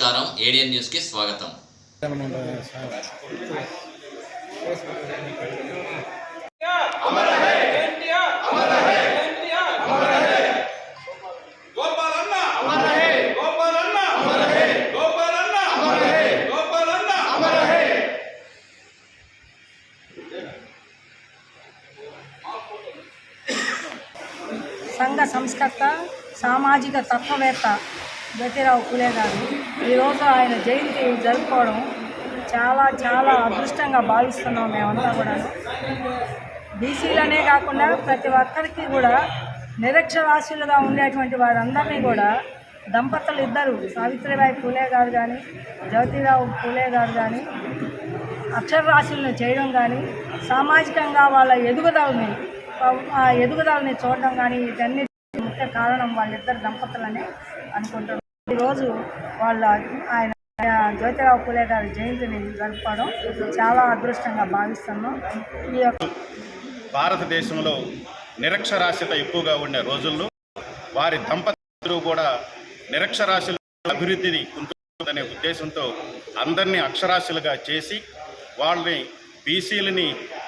నమస్కారం ఏడియన్ న్యూస్కి స్వాగతం గోపాలన్న గోపాలన్న గోపాలన్న గోపాలన్న సంఘ సంస్కర్త సామాజిక తత్వవేత్త జ్యోతిరావు పూలే గారు. ఈరోజు ఆయన జయంతి జరుపుకోవడం చాలా చాలా అదృష్టంగా భావిస్తున్నాం మేమంతా కూడా. బీసీలనే కాకుండా ప్రతి ఒక్కరికి కూడా నిరక్షరాస్యులుగా ఉండేటువంటి వారందరినీ కూడా దంపతులు ఇద్దరు సావిత్రిబాయి పూలే గారు కానీ జ్యోతిరావు పూలే గారు కానీ అక్షరరాశులను చేయడం కానీ సామాజికంగా వాళ్ళ ఎదుగుదలని ఆ ఎదుగుదలని చూడడం కానీ ఇవన్నీ ముఖ్య కారణం వాళ్ళిద్దరు దంపతులనే అనుకుంటున్నాం. ఈరోజు వాళ్ళ ఆయన జ్యోతిరావు పూలే గారి జయంతిని జరుపుకోవడం చాలా అదృష్టంగా భావిస్తున్నాం. ఈ యొక్క భారతదేశంలో నిరక్షరాస్యత ఎక్కువగా ఉండే రోజుల్లో వారి దంపతులు కూడా నిరక్షరాస్యుల అభివృద్ధిని ఉంటుందనే ఉద్దేశంతో అందరినీ అక్షరాస్యులుగా చేసి వాళ్ళని బీసీలని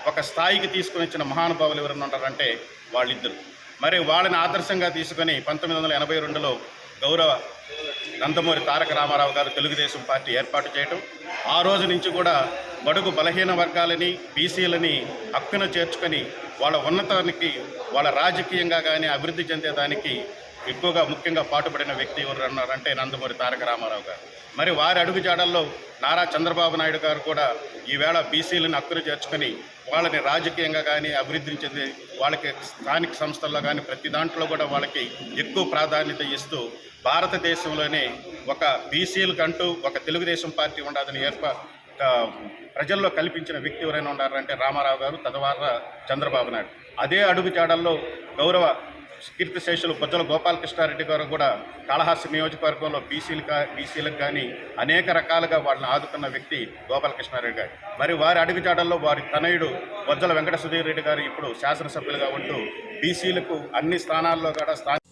ఒక స్థాయికి తీసుకుని వచ్చిన మహానుభావులు ఎవరైనా ఉంటారంటే వాళ్ళిద్దరు. మరి వాళ్ళని ఆదర్శంగా తీసుకొని పంతొమ్మిది వందల ఎనభై రెండులో గౌరవ నందమూరి తారక రామారావు గారు తెలుగుదేశం పార్టీ ఏర్పాటు చేయటం. ఆ రోజు నుంచి కూడా బడుగు బలహీన వర్గాలని బీసీలని హక్కున చేర్చుకొని వాళ్ళ ఉన్నతానికి వాళ్ళ రాజకీయంగా కానీ అభివృద్ధి చెందేదానికి ఎక్కువగా ముఖ్యంగా పాటుపడిన వ్యక్తి ఎవరు అన్నారంటే నందమూరి తారక రామారావు గారు. మరి వారి అడుగుజాడల్లో నారా చంద్రబాబు నాయుడు గారు కూడా ఈవేళ బీసీలను హక్కును చేర్చుకొని వాళ్ళని రాజకీయంగా కానీ అభివృద్ధిని చెంది వాళ్ళకి స్థానిక సంస్థల్లో కానీ ప్రతి దాంట్లో కూడా వాళ్ళకి ఎక్కువ ప్రాధాన్యత ఇస్తూ భారతదేశంలోనే ఒక బీసీలకంటూ ఒక తెలుగుదేశం పార్టీ ఉండదని ఏర్పా ప్రజల్లో కల్పించిన వ్యక్తి ఎవరైనా ఉన్నారంటే రామారావు గారు తదవార చంద్రబాబు నాయుడు. అదే అడుగుజాడల్లో గౌరవ కీర్తిశేషులు బొజ్జల గోపాలకృష్ణారెడ్డి గారు కూడా కాళహాస్య నియోజకవర్గంలో బీసీలు కా బీసీలకు కానీ అనేక రకాలుగా వాళ్ళని ఆదుకున్న వ్యక్తి గోపాలకృష్ణారెడ్డి గారు. మరి వారి అడుగుజాడల్లో వారి తనయుడు బొజ్జల వెంకట సుధీర్ రెడ్డి గారు ఇప్పుడు శాసనసభ్యులుగా ఉంటూ బీసీలకు అన్ని స్థానాల్లో కూడా స్థానిక